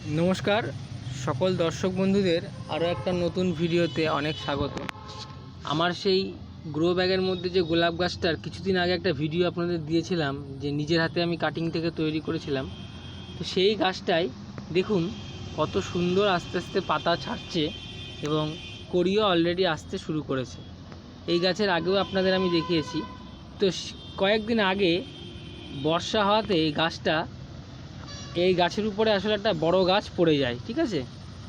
নমস্কার, সকল দর্শক বন্ধুদের আরও একটা নতুন ভিডিওতে অনেক স্বাগত। আমার সেই গ্রো ব্যাগের মধ্যে যে গোলাপ গাছটার কিছুদিন আগে একটা ভিডিও আপনাদের দিয়েছিলাম, যে নিজের হাতে আমি কাটিং থেকে তৈরি করেছিলাম। তো সেই গাছটাই দেখুন কত সুন্দর আস্তে আস্তে পাতা ছাড়ছে এবং কড়িও অলরেডি আসতে শুরু করেছে। এই গাছের আগেও আপনাদের আমি দেখিয়েছি। তো কয়েকদিন আগে বর্ষা হওয়াতে এই গাছটা এই গাছের উপরে আসলে একটা বড় গাছ পড়ে যায়, ঠিক আছে?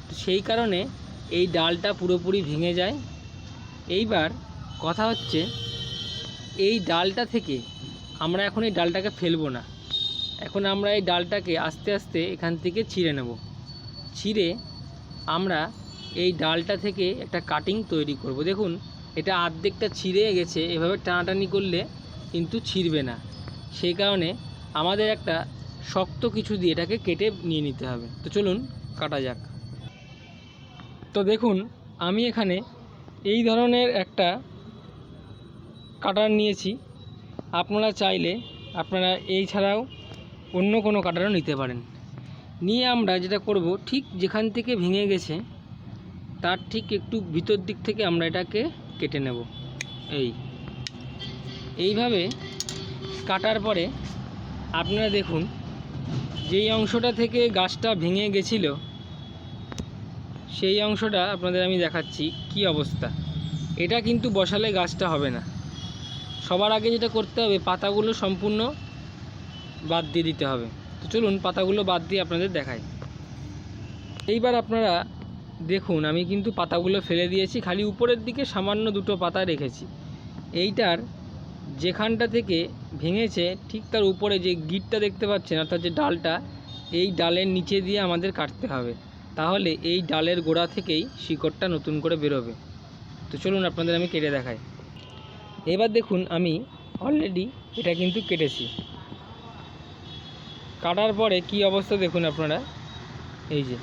তো সেই কারণে এই ডালটা পুরোপুরি ভেঙে যায়। এইবার কথা হচ্ছে, এই ডালটা থেকে আমরা এখন এই ডালটাকে ফেলব না। এখন আমরা এই ডালটাকে আস্তে আস্তে এখান থেকে ছিঁড়ে নেব। ছিঁড়ে আমরা এই ডালটা থেকে একটা কাটিং তৈরি করব। দেখুন, এটা আর্ধেকটা ছিঁড়ে গেছে, এভাবে টানাটানি করলে কিন্তু ছিঁড়বে না। সেই কারণে আমাদের একটা শক্ত কিছু দিয়ে এটাকে কেটে নিয়ে নিতে হবে। তো চলুন, কাটা যাক। তো দেখুন, আমি এখানে এই ধরনের একটা কাটার নিয়েছি। আপনারা চাইলে আপনারা এই ছাড়াও অন্য কোনো কাটারও নিতে পারেন। নিয়ে আমরা যেটা করব, ঠিক যেখান থেকে ভেঙে গেছে, তার ঠিক একটু ভিতর দিক থেকে আমরা এটাকে কেটে নেব। এই। এইভাবে কাটার পরে আপনারা দেখুন যেই অংশটা থেকে গাছটা ভেঙে গেছিল, সেই অংশটা আপনাদের আমি দেখাচ্ছি কি অবস্থা। এটা কিন্তু বসালে গাছটা হবে না। সবার আগে যেটা করতে হবে, পাতাগুলো সম্পূর্ণ বাদ দিয়ে দিতে হবে। তো চলুন পাতাগুলো বাদ দিয়ে আপনাদের দেখাই। এইবার আপনারা দেখুন, আমি কিন্তু পাতাগুলো ফেলে দিয়েছি, খালি উপরের দিকে সামান্য দুটো পাতা রেখেছি। এইটার যেখানটা থেকে ভেঙেছে, ঠিক তার উপরে যে গিটটা দেখতে পাচ্ছেন, অর্থাৎ যে ডালটা, এই ডালের নিচে দিয়ে আমাদের কাটতে হবে। তাহলে এই ডালের গোড়া থেকেই শিকড়টা নতুন করে বেরোবে। তো চলুন আপনাদের আমি কেটে দেখাই। এবার দেখুন আমি অলরেডি এটা কিন্তু কেটেছি। কাটার পরে কি অবস্থা দেখুন আপনারা? এই যে,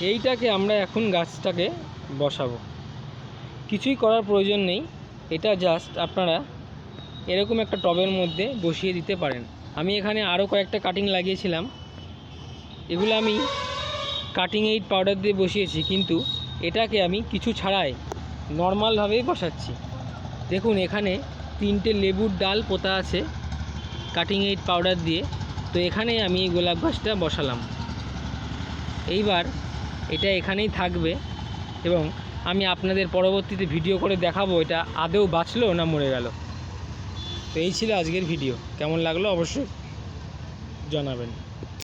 এইটাকে আমরা এখন গাছটাকে বসাবো। কিছুই করার প্রয়োজন নেই। এটা জাস্ট আপনারা এরকম একটা টবের মধ্যে বসিয়ে দিতে পারেন। আমি এখানে আরও কয়েকটা কাটিং লাগিয়েছিলাম। এগুলো আমি কাটিং এইট পাউডার দিয়ে বসিয়েছি, কিন্তু এটাকে আমি কিছু ছাড়াই নর্মালভাবেই বসাচ্ছি। দেখুন, এখানে তিনটে লেবুর ডাল পোতা আছে কাটিং এইট পাউডার দিয়ে। তো এখানেই আমি এই গোলাপ গাছটা বসালাম। এইবার এটা এখানেই থাকবে এবং আমি আপনাদের পরবর্তীতে ভিডিও করে দেখাবো, এটা আদেও বাঁচলো না মরে গেল। তো এই ছিল আজকের ভিডিও কেমন লাগল অবশ্যই জানাবেন।